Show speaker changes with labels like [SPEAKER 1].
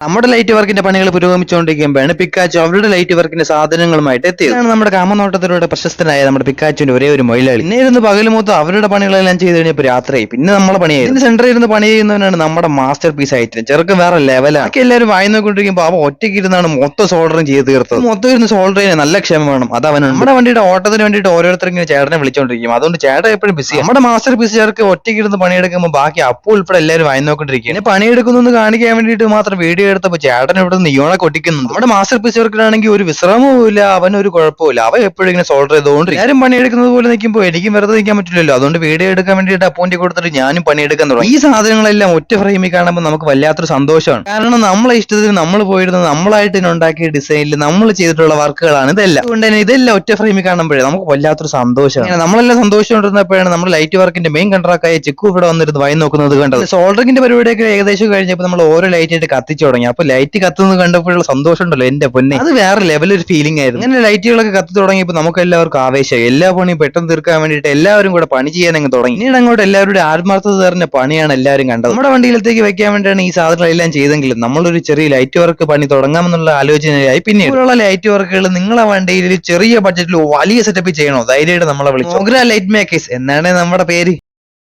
[SPEAKER 1] നമ്മുടെ ലൈറ്റ് വർക്കിന്റെ പണികൾ പുരോഗമിച്ചുകൊണ്ടിരിക്കുമ്പോഴാണ് പിക്കാച്ചു അവരുടെ ലൈറ്റ് വർക്കിന്റെ സാധനങ്ങളുമായിട്ട് എത്തിയത്. നമ്മുടെ കാമനോട്ടത്തിലൂടെ പ്രശസ്തനായ നമ്മുടെ പിക്കാച്ചുവിന്റെ ഒരേ ഒരു മൊയിലാളി. പിന്നെ ഇരുന്ന് പകൽ മൊത്തം അവരുടെ പണികളെല്ലാം ചെയ്ത് കഴിഞ്ഞപ്പോൾ രാത്രി പിന്നെ നമ്മളെ പണിയായി ഇതിന് സെന്ററിൽ ഇരുന്ന് പണി ചെയ്യുന്നവനാണ് നമ്മുടെ മാസ്റ്റർ പീസ് ആയിട്ട് ചെറുക്ക് വേറെ ലെവലാണ് എല്ലാവരും വായി നോക്കിക്കൊണ്ടിരിക്കുമ്പോൾ അവ ഒറ്റയ്ക്ക് ഇരുന്നാണ് മൊത്തം സോൾഡറും ചെയ്ത് തീർത്തത്. മൊത്തം ഇരുന്ന് സോൾഡർ ചെയ്യാൻ നല്ല ക്ഷമ വേണം. അത് അവനാണ് നമ്മുടെ വണ്ടിയുടെ ഓട്ടത്തിന് വേണ്ടിയിട്ട് ഓരോരുത്തരും ഇങ്ങനെ ചേട്ടനെ വിളിച്ചോണ്ടിരിക്കും. അതുകൊണ്ട് ചേട്ടൻ എപ്പോഴും ബിസി നമ്മുടെ മാസ്റ്റർ പീസ് ചേർക്ക് ഒറ്റയ്ക്ക് ഇരുന്ന് പണിയെടുക്കുമ്പോൾ ബാക്കി അപ്പോൾ ഉൾപ്പെടെ എല്ലാവരും വായി നോക്കിക്കൊണ്ടിരിക്കും പണിയെടുക്കുന്നു കാണിക്കാൻ വേണ്ടിയിട്ട് മാത്രം വീഡിയോ എടുത്തപ്പോൾ ചേട്ടൻ ഇവിടെ നിയോണ കൊട്ടിക്കുന്നു. നമ്മുടെ മാസ്റ്റർ പീസ് വർക്കിലാണെങ്കിൽ ഒരു വിശ്രമവും ഇല്ല അവൻ ഒരു കുഴപ്പമില്ല അവൻ എപ്പോഴും ഇങ്ങനെ സോൾഡർ ചെയ്തുകൊണ്ട് എല്ലാവരും പണിയെടുക്കുന്നത് പോലെ നിൽക്കുമ്പോൾ എനിക്കും വെറുതെ നിൽക്കാൻ പറ്റില്ലല്ലോ. അതുകൊണ്ട് വീഡിയോ എടുക്കാൻ വേണ്ടിയിട്ട് അപ്പോയിന്റ് കൊടുത്തിട്ട് ഞാനും പണിയെടുക്കാൻ തുടങ്ങി. ഈ സാധനങ്ങളെല്ലാം ഒറ്റ ഫ്രെയിമിൽ കാണുമ്പോൾ നമുക്ക് വല്ലാത്തൊരു സന്തോഷമാണ്. കാരണം നമ്മളെ ഇഷ്ടത്തിന് നമ്മൾ പോയിരുന്നത് നമ്മളായിട്ട് ഉണ്ടാക്കിയ ഡിസൈനിൽ നമ്മൾ ചെയ്തിട്ടുള്ള വർക്കുകളാണ് ഇതെല്ലാം. അതുകൊണ്ട് തന്നെ ഇതെല്ലാം ഒറ്റ ഫ്രെയിമിൽ കാണുമ്പോഴേ നമുക്ക് വല്ലാത്തൊരു സന്തോഷമാണ്. നമ്മളെല്ലാം സന്തോഷിച്ചുകൊണ്ടിരുന്നപ്പോഴാണ് നമ്മുടെ ലൈറ്റ് വർക്കിന്റെ മെയിൻ കൺട്രാക്റ്റായ ചിക്കു ഇവിടെ വന്നിരുന്ന് വൈ നോക്കുന്നത് കണ്ടത്. സോൾഡറിംഗിന്റെ പരിപാടിയൊക്കെ ഏകദേശം കഴിഞ്ഞപ്പോൾ നമ്മൾ ഓരോ ലൈറ്റ് ആയിട്ട് കത്തിച്ചു തുടങ്ങി. അപ്പൊ ലൈറ്റ് കത്തുന്നത് കണ്ടപ്പോഴുള്ള സന്തോഷം ഉണ്ടല്ലോ എന്റെ പൊന്നെ. അത് വേറെ ലെവൽ ഒരു ഫീലിംഗ് ആയിരുന്നു. അങ്ങനെ ലൈറ്റുകളൊക്കെ കത്തി തുടങ്ങിയപ്പോൾ നമുക്ക് എല്ലാവർക്കും ആവേശമായി. എല്ലാ പണിയും പെട്ടെന്ന് തീർക്കാൻ വേണ്ടിയിട്ട് എല്ലാവരും കൂടെ പണി ചെയ്യാൻ അങ്ങ് തുടങ്ങി. പിന്നീട് അങ്ങോട്ട് എല്ലാവരുടെ ആത്മാർത്ഥത തരുന്ന പണിയാണ് എല്ലാവരും കണ്ടത്. നമ്മുടെ വണ്ടിയിലത്തേക്ക് വെക്കാൻ വേണ്ടിയാണ് ഈ സാധനങ്ങളെല്ലാം ചെയ്തെങ്കിലും നമ്മളൊരു ചെറിയ ലൈറ്റ് വർക്ക് പണി തുടങ്ങാമെന്നുള്ള ആലോചനയായി പിന്നെ ഇവിടെയുള്ള ലൈറ്റ് വർക്കുകൾ നിങ്ങളെ വണ്ടിയിൽ ചെറിയ ബഡ്ജറ്റിൽ വലിയ സെറ്റപ്പ് ചെയ്യണോ? ധൈര്യമായിട്ട് നമ്മളെ വിളിച്ചു. ലൈറ്റ് മേക്കേഴ്സ് എന്നാണ് നമ്മുടെ പേര്.